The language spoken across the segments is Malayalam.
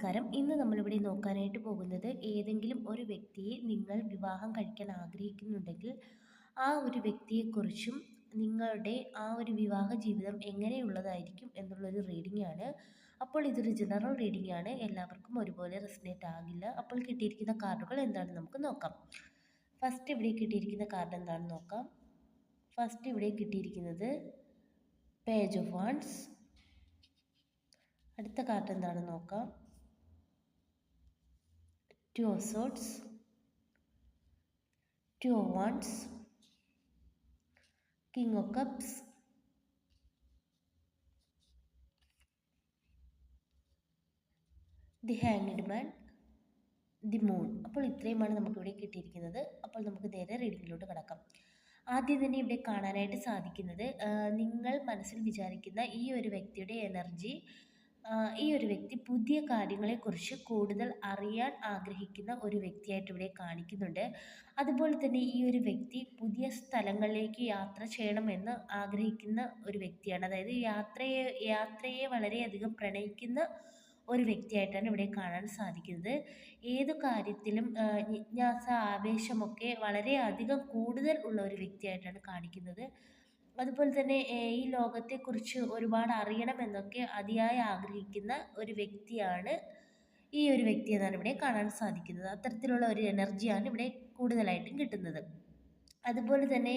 നമസ്കാരം. ഇന്ന് നമ്മളിവിടെ നോക്കാനായിട്ട് പോകുന്നത് ഏതെങ്കിലും ഒരു വ്യക്തിയെ നിങ്ങൾ വിവാഹം കഴിക്കാൻ ആഗ്രഹിക്കുന്നുണ്ടെങ്കിൽ ആ ഒരു വ്യക്തിയെക്കുറിച്ചും നിങ്ങളുടെ ആ ഒരു വിവാഹ ജീവിതം എങ്ങനെയുള്ളതായിരിക്കും എന്നുള്ളൊരു റീഡിംഗ് ആണ്. അപ്പോൾ ഇതൊരു ജനറൽ റീഡിംഗ് ആണ്. എല്ലാവർക്കും ഒരുപോലെ റെസിനേറ്റ് ആകില്ല. അപ്പോൾ കിട്ടിയിരിക്കുന്ന കാർഡുകൾ എന്താണെന്ന് നമുക്ക് നോക്കാം. ഫസ്റ്റ് ഇവിടെ കിട്ടിയിരിക്കുന്ന കാർഡ് എന്താണെന്ന് നോക്കാം. ഫസ്റ്റ് ഇവിടെ കിട്ടിയിരിക്കുന്നത് പേജ് ഓഫ് വാൺസ് അടുത്ത കാർഡ് എന്താണെന്ന് നോക്കാം. Two of swords two of wands king of cups the hanged man the moon അപ്പോൾ ഇത്രയുമാണ് നമുക്കിവിടെ കിട്ടിയിരിക്കുന്നത്. അപ്പോൾ നമുക്ക് നേരെ റീഡിങ്ങിലോട്ട് കിടക്കാം. ആദ്യം തന്നെ ഇവിടെ കാണാനായിട്ട് സാധിക്കുന്നത് നിങ്ങൾ മനസ്സിൽ വിചാരിക്കുന്ന ഈ ഒരു വ്യക്തിയുടെ എനർജി ഈ ഒരു വ്യക്തി പുതിയ കാര്യങ്ങളെക്കുറിച്ച് കൂടുതൽ അറിയാൻ ആഗ്രഹിക്കുന്ന ഒരു വ്യക്തിയായിട്ട് ഇവിടെ കാണിക്കുന്നുണ്ട്. അതുപോലെ തന്നെ ഈ ഒരു വ്യക്തി പുതിയ സ്ഥലങ്ങളിലേക്ക് യാത്ര ചെയ്യണമെന്ന് ആഗ്രഹിക്കുന്ന ഒരു വ്യക്തിയാണ്. അതായത് യാത്രയെ യാത്രയെ വളരെയധികം പ്രണയിക്കുന്ന ഒരു വ്യക്തിയായിട്ടാണ് ഇവിടെ കാണാൻ സാധിക്കുന്നത്. ഏതു കാര്യത്തിലും ജിജ്ഞാസ ആവേശമൊക്കെ വളരെയധികം കൂടുതൽ ഉള്ള ഒരു വ്യക്തിയായിട്ടാണ് കാണിക്കുന്നത്. അതുപോലെ തന്നെ ഈ ലോകത്തെക്കുറിച്ച് ഒരുപാട് അറിയണമെന്നൊക്കെ അതിയായി ആഗ്രഹിക്കുന്ന ഒരു വ്യക്തിയാണ് ഈ ഒരു വ്യക്തി എന്നാണ് ഇവിടെ കാണാൻ സാധിക്കുന്നത്. അത്തരത്തിലുള്ള ഒരു എനർജിയാണ് ഇവിടെ കൂടുതലായിട്ടും കിട്ടുന്നത്. അതുപോലെ തന്നെ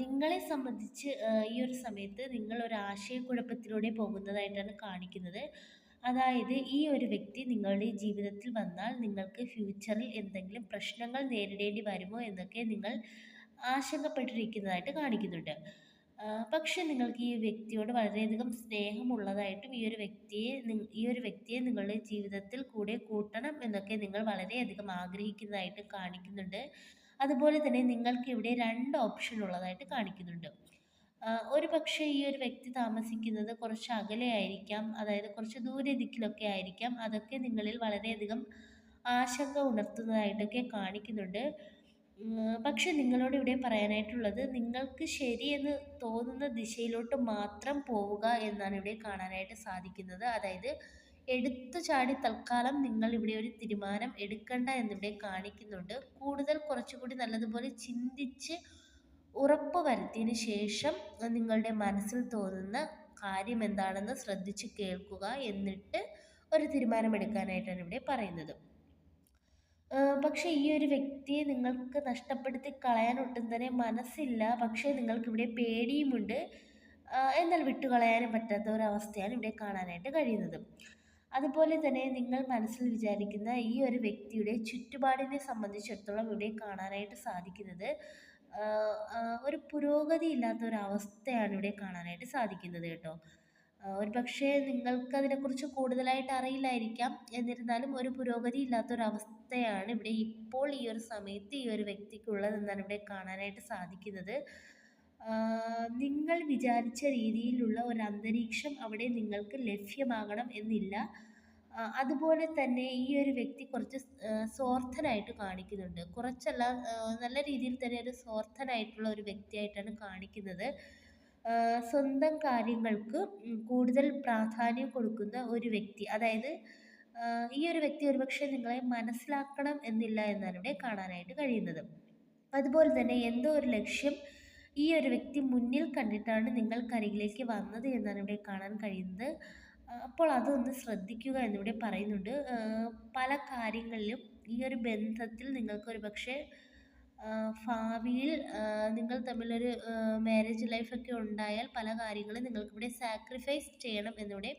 നിങ്ങളെ സംബന്ധിച്ച് ഈ ഒരു സമയത്ത് നിങ്ങൾ ഒരു ആശയക്കുഴപ്പത്തിലൂടെ പോകുന്നതായിട്ടാണ് കാണിക്കുന്നത്. അതായത് ഈ ഒരു വ്യക്തി നിങ്ങളുടെ ജീവിതത്തിൽ വന്നാൽ നിങ്ങൾക്ക് ഫ്യൂച്ചറിൽ എന്തെങ്കിലും പ്രശ്നങ്ങൾ നേരിടേണ്ടി വരുമോ എന്നൊക്കെ നിങ്ങൾ ആശങ്കപ്പെട്ടിരിക്കുന്നതായിട്ട് കാണിക്കുന്നുണ്ട്. പക്ഷെ നിങ്ങൾക്ക് ഈ വ്യക്തിയോട് വളരെയധികം സ്നേഹമുള്ളതായിട്ടും ഈ ഒരു വ്യക്തിയെ ഈ ഒരു വ്യക്തിയെ നിങ്ങളുടെ ജീവിതത്തിൽ കൂടെ കൂട്ടണം എന്നൊക്കെ നിങ്ങൾ വളരെയധികം ആഗ്രഹിക്കുന്നതായിട്ട് കാണിക്കുന്നുണ്ട്. അതുപോലെ തന്നെ നിങ്ങൾക്ക് ഇവിടെ രണ്ട് ഓപ്ഷൻ ഉള്ളതായിട്ട് കാണിക്കുന്നുണ്ട്. ഒരു പക്ഷേ ഈ ഒരു വ്യക്തി താമസിക്കുന്നത് കുറച്ച് അകലെ ആയിരിക്കാം അതായത് കുറച്ച് ദൂരെ ദിക്കിലൊക്കെ ആയിരിക്കാം. അതൊക്കെ നിങ്ങളിൽ വളരെയധികം ആശങ്ക ഉണർത്തുന്നതായിട്ടൊക്കെ കാണിക്കുന്നുണ്ട്. പക്ഷെ നിങ്ങളോട് ഇവിടെ പറയാനായിട്ടുള്ളത് നിങ്ങൾക്ക് ശരിയെന്ന് തോന്നുന്ന ദിശയിലോട്ട് മാത്രം പോവുക എന്നാണ് ഇവിടെ കാണാനായിട്ട് സാധിക്കുന്നത്. അതായത് എടുത്തു ചാടി തൽക്കാലം നിങ്ങൾ ഇവിടെ ഒരു തീരുമാനം എടുക്കണ്ട എന്നിവിടെ കാണിക്കുന്നുണ്ട്. കൂടുതൽ കുറച്ചുകൂടി നല്ലതുപോലെ ചിന്തിച്ച് ഉറപ്പ് വരുത്തിയതിന് ശേഷം നിങ്ങളുടെ മനസ്സിൽ തോന്നുന്ന കാര്യം എന്താണെന്ന് ശ്രദ്ധിച്ച് കേൾക്കുക എന്നിട്ട് ഒരു തീരുമാനം എടുക്കാനായിട്ടാണ് ഇവിടെ പറയുന്നത്. പക്ഷേ ഈ ഒരു വ്യക്തിയെ നിങ്ങൾക്ക് നഷ്ടപ്പെടുത്തി കളയാൻ ഒട്ടും തന്നെ മനസ്സില്ല. പക്ഷേ നിങ്ങൾക്കിവിടെ പേടിയുമുണ്ട്. എന്നാൽ വിട്ടുകളയാനും പറ്റാത്ത ഒരവസ്ഥയാണ് ഇവിടെ കാണാനായിട്ട് കഴിയുന്നത്. അതുപോലെ തന്നെ നിങ്ങൾ മനസ്സിൽ വിചാരിക്കുന്ന ഈ ഒരു വ്യക്തിയുടെ ചുറ്റുപാടിനെ സംബന്ധിച്ചിടത്തോളം ഇവിടെ കാണാനായിട്ട് സാധിക്കുന്നത് ഒരു പുരോഗതി ഇല്ലാത്ത ഒരു അവസ്ഥയാണ് ഇവിടെ കാണാനായിട്ട് സാധിക്കുന്നത് കേട്ടോ. ഒരു പക്ഷേ നിങ്ങൾക്ക് അതിനെക്കുറിച്ച് കൂടുതലായിട്ട് അറിയില്ലായിരിക്കാം. എന്നിരുന്നാലും ഒരു പുരോഗതി ഇല്ലാത്തൊരവസ്ഥയാണ് ഇവിടെ ഇപ്പോൾ ഈ ഒരു സമയത്ത് ഈ ഒരു വ്യക്തിക്കുള്ളതെന്നാണ് ഇവിടെ കാണാനായിട്ട് സാധിക്കുന്നത്. നിങ്ങൾ വിചാരിച്ച രീതിയിലുള്ള ഒരു അന്തരീക്ഷം അവിടെ നിങ്ങൾക്ക് ലഭ്യമാകണം എന്നില്ല. അതുപോലെ തന്നെ ഈ ഒരു വ്യക്തി കുറച്ച് സ്വാർത്ഥനായിട്ട് കാണിക്കുന്നുണ്ട്. കുറച്ചല്ല നല്ല രീതിയിൽ തന്നെ ഒരു സ്വാർത്ഥനായിട്ടുള്ള ഒരു വ്യക്തിയായിട്ടാണ് കാണിക്കുന്നത്. സ്വന്തം കാര്യങ്ങൾക്ക് കൂടുതൽ പ്രാധാന്യം കൊടുക്കുന്ന ഒരു വ്യക്തി. അതായത് ഈ ഒരു വ്യക്തി ഒരുപക്ഷെ നിങ്ങളെ മനസ്സിലാക്കണം എന്നില്ല എന്നാണ് ഇവിടെ കാണാനായിട്ട് കഴിയുന്നത്. അതുപോലെ തന്നെ എന്തോ ഒരു ലക്ഷ്യം ഈ ഒരു വ്യക്തി മുന്നിൽ കണ്ടിട്ടാണ് നിങ്ങൾക്കരികിലേക്ക് വന്നത് എന്നാണ് ഇവിടെ കാണാൻ കഴിയുന്നത്. അപ്പോൾ അതൊന്ന് ശ്രദ്ധിക്കുക എന്നിവിടെ പറയുന്നുണ്ട്. പല കാര്യങ്ങളിലും ഈ ഒരു ബന്ധത്തിൽ നിങ്ങൾക്ക് ഒരു പക്ഷേ ഭാവിയിൽ നിങ്ങൾ തമ്മിലൊരു മാരേജ് ലൈഫൊക്കെ ഉണ്ടായാൽ പല കാര്യങ്ങളും നിങ്ങൾക്കിവിടെ സാക്രിഫൈസ് ചെയ്യണം എന്നിവിടെ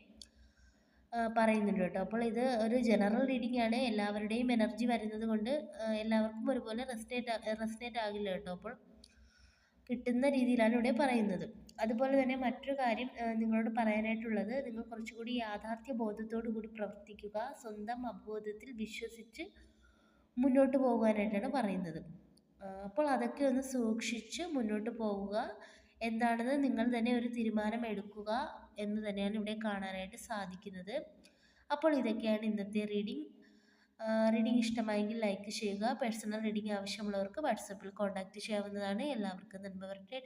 പറയുന്നുണ്ട് കേട്ടോ. അപ്പോൾ ഇത് ഒരു ജനറൽ റീഡിംഗ് ആണ്. എല്ലാവരുടെയും എനർജി വരുന്നത് കൊണ്ട് എല്ലാവർക്കും ഒരുപോലെ റെസ്റ്റേറ്റ് റെസ്റ്റേറ്റ് ആകില്ല കേട്ടോ. അപ്പോൾ കിട്ടുന്ന രീതിയിലാണ് ഇവിടെ പറയുന്നത്. അതുപോലെ തന്നെ മറ്റൊരു കാര്യം നിങ്ങളോട് പറയാനായിട്ടുള്ളത് നിങ്ങൾ കുറച്ചുകൂടി യാഥാർത്ഥ്യ ബോധത്തോടു കൂടി പ്രവർത്തിക്കുക സ്വന്തം അബോധത്തിൽ വിശ്വസിച്ച് മുന്നോട്ട് പോകാനായിട്ടാണ് പറയുന്നത്. അപ്പോൾ അതൊക്കെ ഒന്ന് സൂക്ഷിച്ച് മുന്നോട്ട് പോവുക. എന്താണെന്ന് നിങ്ങൾ തന്നെ ഒരു തീരുമാനം എടുക്കുക എന്ന് തന്നെയാണ് ഇവിടെ കാണാനായിട്ട് സാധിക്കുന്നത്. അപ്പോൾ ഇതൊക്കെയാണ് ഇന്നത്തെ റീഡിംഗ് റീഡിംഗ് ഇഷ്ടമായെങ്കിൽ ലൈക്ക് ചെയ്യുക. പേഴ്സണൽ റീഡിംഗ് ആവശ്യമുള്ളവർക്ക് വാട്സപ്പിൽ കോൺടാക്ട് ചെയ്യാവുന്നതാണ്. എല്ലാവർക്കും നന്മ വരട്ടെ.